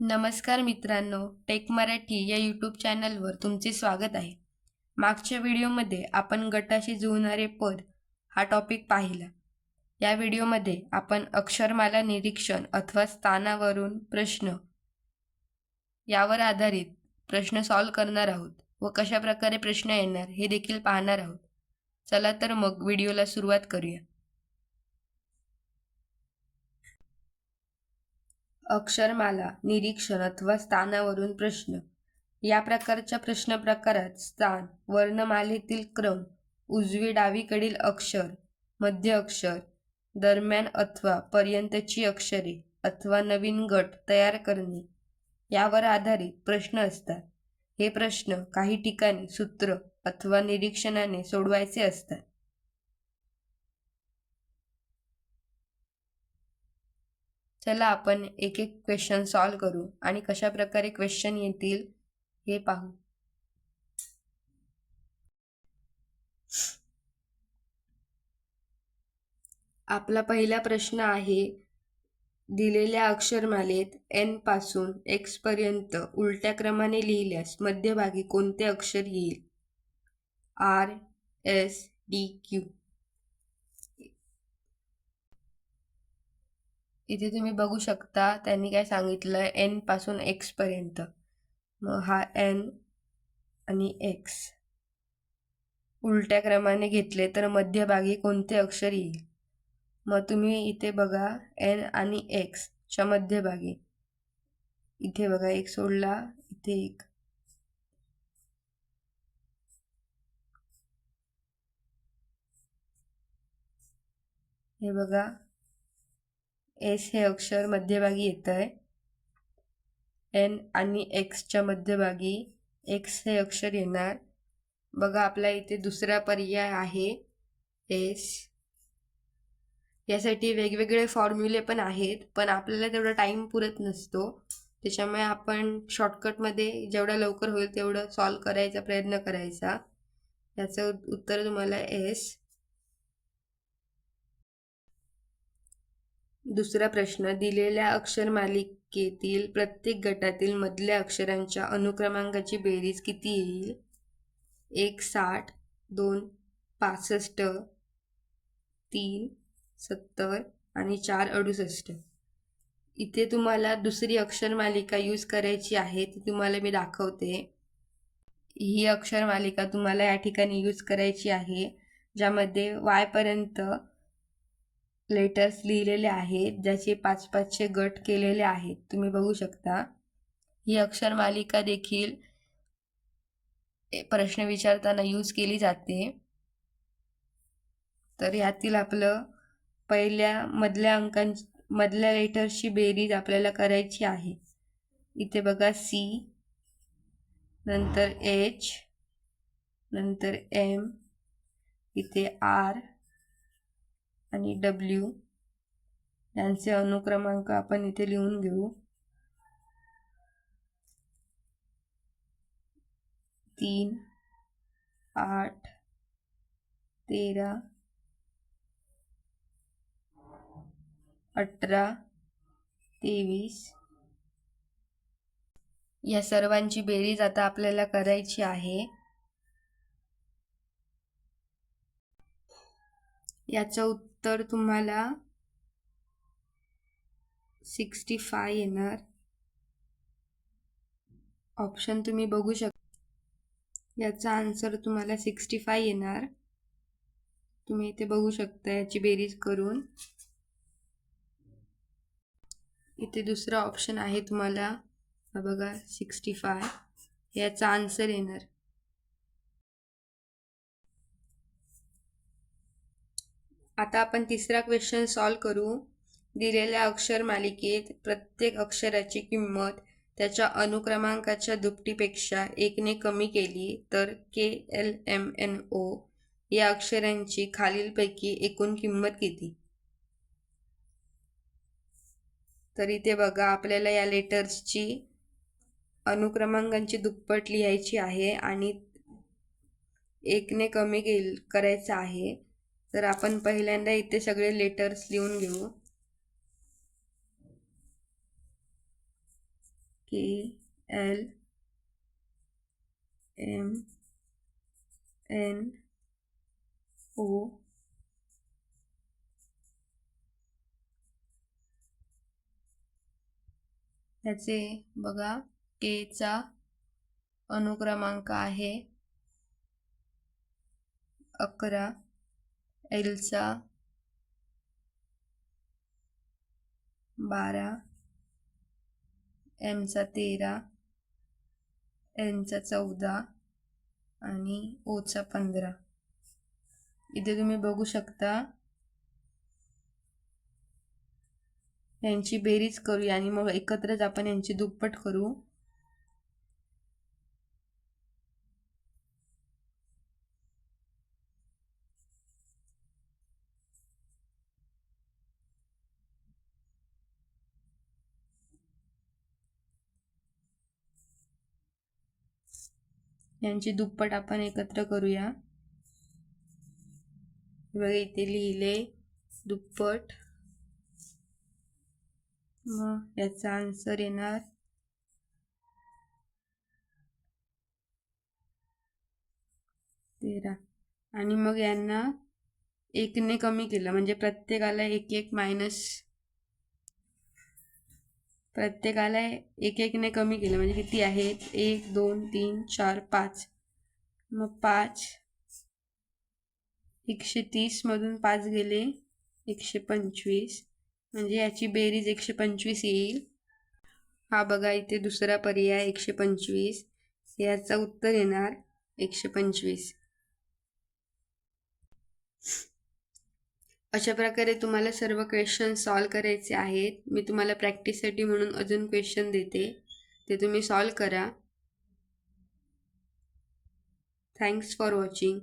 नमस्कार मित्रांनो टेक मराठी या यूट्यूब चॅनलवर तुमचे स्वागत आहे. मागच्या व्हिडिओमध्ये आपण गटाशी जुळणारे पद हा टॉपिक पाहिला. या व्हिडिओमध्ये आपण अक्षरमाला निरीक्षण अथवा स्थानावरून प्रश्न यावर आधारित प्रश्न सॉल्व करणार आहोत व कशा प्रकारे प्रश्न येणार हे देखील पाहणार आहोत. चला तर मग व्हिडिओला सुरुवात करूया. अक्षरमाला निरीक्षण अथवा स्थानावरून प्रश्न. या प्रकारच्या प्रश्न प्रकारात स्थान वर्णमालेतील क्रम उजवी डावीकडील अक्षर मध्य अक्षर दरम्यान अथवा पर्यंतची अक्षरे अथवा नवीन गट तयार करणे. यावर आधारित प्रश्न असतात. हे प्रश्न काही ठिकाणी सूत्र अथवा निरीक्षणाने सोडवायचे असतात. चला आपण एक एक क्वेश्चन सॉल्व करू आणि कशा प्रकारे क्वेश्चन येतील हे पाहू. आपला पहिला प्रश्न आहे दिलेल्या अक्षरमालेत एनपासून एक्स पर्यंत उलट्या क्रमाने लिहिल्यास मध्यभागी कोणते अक्षर येईल? आर एस डी क्यू इथे तुम्ही बघू शकता त्यांनी काय सांगितलं एनपासून एक्स पर्यंत. मग हा एन आणि एक्स उलट्या क्रमाने घेतले तर मध्यभागी कोणते अक्षर येईल? मग तुम्ही इथे बघा एन आणि एक्सच्या मध्यभागी. इथे बघा एक सोडला इथे एक. हे बघा. एस हे अक्षर मध्यभागी येतं आहे एन आणि एक्सच्या मध्यभागी एक्स हे अक्षर येणार. बघा आपला इथे दुसरा पर्याय आहे एस. यासाठी वेगवेगळे फॉर्म्युले पण आहेत पण आपल्याला तेवढा टाईम पुरत नसतो. त्याच्यामुळे आपण शॉर्टकटमध्ये जेवढा लवकर होईल तेवढं सॉल्व करायचा प्रयत्न करायचा. याचं उत्तर तुम्हाला एस. दुसरा प्रश्न दिलेल्या अक्षरमालिकेतील प्रत्येक गटातील मधल्या अक्षरांच्या अनुक्रमांकाची बेरीज किती येईल? एक साठ दोन पासष्ट तीन सत्तर आणि चार अडुसष्ट. इथे तुम्हाला दुसरी अक्षरमालिका यूज करायची आहे ती तुम्हाला मी दाखवते. ही अक्षरमालिका तुम्हाला या ठिकाणी यूज करायची आहे ज्यामध्ये वायपर्यंत लेटर्स लिहिलेले आहेत ज्याचे पाच पाचशे गट केलेले आहेत. तुम्ही बघू शकता. ही अक्षरमालिका देखील प्रश्न विचारताना यूज केली जाते. तर यातील आपलं पहिल्या मधल्या अंकां मधल्या लेटर्सची बेरीज आपल्याला करायची आहे. इथे बघा सी नंतर एच नंतर एम इथे आर आणि डब्ल्यू यांचे अनुक्रमांक आपण इथे लिहून घेऊ. तीन आठ तेरा अठरा तेवीस. या सर्वांची बेरीज आता आपल्याला करायची आहे. याचं तर तुम्हाला सिक्स्टी फाय येणार. ऑप्शन तुम्ही बघू शकता याचा आन्सर तुम्हाला सिक्स्टी फाय येणार. तुम्ही इथे बघू शकता याची बेरीज करून. इथे दुसरा ऑप्शन आहे तुम्हाला. बघा सिक्स्टी फाय याचा आन्सर येणार. आता आपण तिसरा क्वेश्चन सॉल्व करू. दिलेल्या अक्षर मालिकेत प्रत्येक अक्षराची किंमत त्याच्या अनुक्रमांकाच्या दुपटीपेक्षा एकने कमी केली तर K L M N O या अक्षरांची खालीलपैकी एकूण किंमत किती? तर इथे बघा आपल्याला या लेटर्सची अनुक्रमांकांची दुप्पट लिहायची आहे आणि एकने कमी केल करायचं आहे. तर आपण पहिल्यांदा इथे सगळे लेटर्स लिहून घेऊ. K L M N O ह्याचे बघा केचा अनुक्रमांक आहे अकरा. एल्सा. बारा. एमचा तेरा. एनचा चौदा. आणि ओचा पंधरा. इथे तुम्ही बघू शकता. यांची बेरीज करूया आणि मग एकत्रच आपण यांची दुप्पट करू. यांची दुप्पट आपण एकत्र करूया. बघा इथे लिहिले दुप्पट. मग याचा आन्सर येणार. तेरा. आणि मग यांना एकने कमी केलं म्हणजे प्रत्येकाला एक एक मायनस प्रत्येकाला एक एकने कमी केलं. म्हणजे किती आहेत? एक दोन तीन चार पाच. मग पाच. एकशे तीसमधून पाच गेले. एकशे पंचवीस. म्हणजे याची बेरीज एकशे पंचवीस येईल. हा बघा इथे दुसरा पर्याय एकशे पंचवीस. याचं उत्तर येणार एकशे पंचवीस. अशा प्रकारे तुम्हाला सर्व क्वेश्चन सॉल्व करायचे आहेत. मी तुम्हाला प्रॅक्टिससाठी म्हणून अजून क्वेश्चन देते. ते तुम्ही सॉल्व करा. Thanks for watching